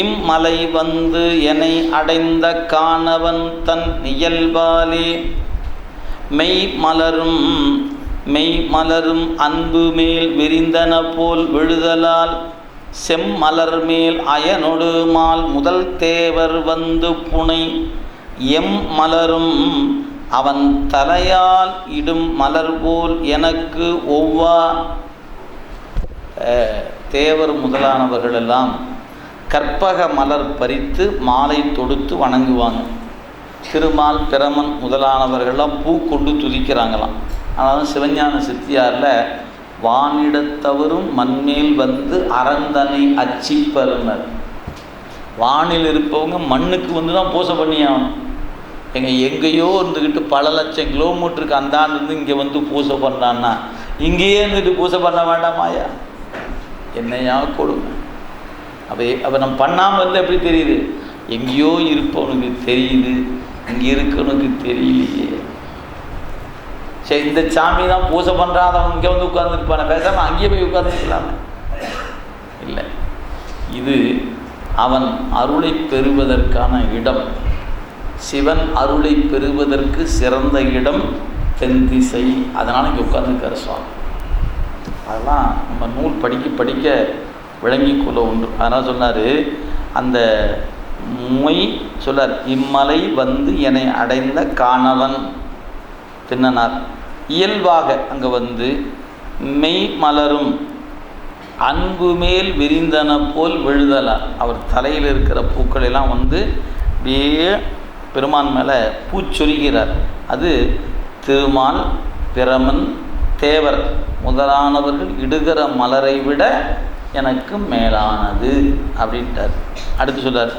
இம்மலை வந்து என்னை அடைந்த காணவன் தன் இயல்பாலே. மெய் மலரும் மெய் மலரும் அன்பு மேல் விரிந்தன போல் விழுதலால். செம்மலர் மேல் அயனொடு மால் முதல் தேவர் வந்து புனை. எம் மலரும் அவன் தலையால் இடும் மலர் போல் எனக்கு ஒவ்வா. தேவர் முதலானவர்களெல்லாம் கற்பக மலர் பறித்து மாலை தொடுத்து வணங்குவாங்க. திருமால் பிரமன் முதலானவர்கள்லாம் பூ கொண்டு துதிக்கிறாங்களாம். ஆனாலும் சிவஞான சித்தியாரில் வானிடத்தவரும் மண்மேல் வந்து அறந்தனை அச்சிப்பருனர் வானில் இருப்பவங்க மண்ணுக்கு வந்து தான் பூசை பண்ணியாகணும். எங்கள் எங்கேயோ இருந்துக்கிட்டு பல லட்சம் கிலோமீட்டருக்கு அந்தாண்டிருந்து இங்கே வந்து பூசை பண்ணுறான்னா இங்கேயே இருந்துட்டு பூசை பண்ண வேண்டாமாயா என்னையா கொடுங்க. அப்போ அப்போ நம்ம பண்ணாமல் இருந்தால் எப்படி தெரியுது? எங்கேயோ இருப்பவனுக்கு தெரியுது. இங்கே இருக்கவனுக்கு தெரியலையே. சரி இந்த சாமி தான் பூஜை அவன் இங்கே வந்து உட்காந்துருப்பான பேசாமல் அங்கேயே போய் உட்காந்துருக்கலாமே இல்லை. இது அவன் அருளை பெறுவதற்கான இடம். சிவன் அருளை பெறுவதற்கு சிறந்த இடம் தென் திசை. அதனால் இங்கே உட்காந்துருக்கார் சுவாமி. அதெல்லாம் நம்ம நூல் படிக்க படிக்க விளங்கிக்கொள்ள உண்டு. அதனால் சொன்னார் அந்த மொய் சொல்லார் இம்மலை வந்து என்னை அடைந்த காணவன் தின்னனார் இயல்பாக அங்கே வந்து மெய் மலரும் அன்பு மேல் விரிந்தன போல் விழுதலார். அவர் தலையில் இருக்கிற பூக்கள் எல்லாம் வந்து அப்படியே பெருமான் மேலே பூச்சொல்கிறார் அது திருமால் பிரமன் தேவர் முதலானவர்கள் இடுகிற மலரை விட எனக்கு மேலானது அப்படின்ட்டார். அடுத்து சொல்கிறார்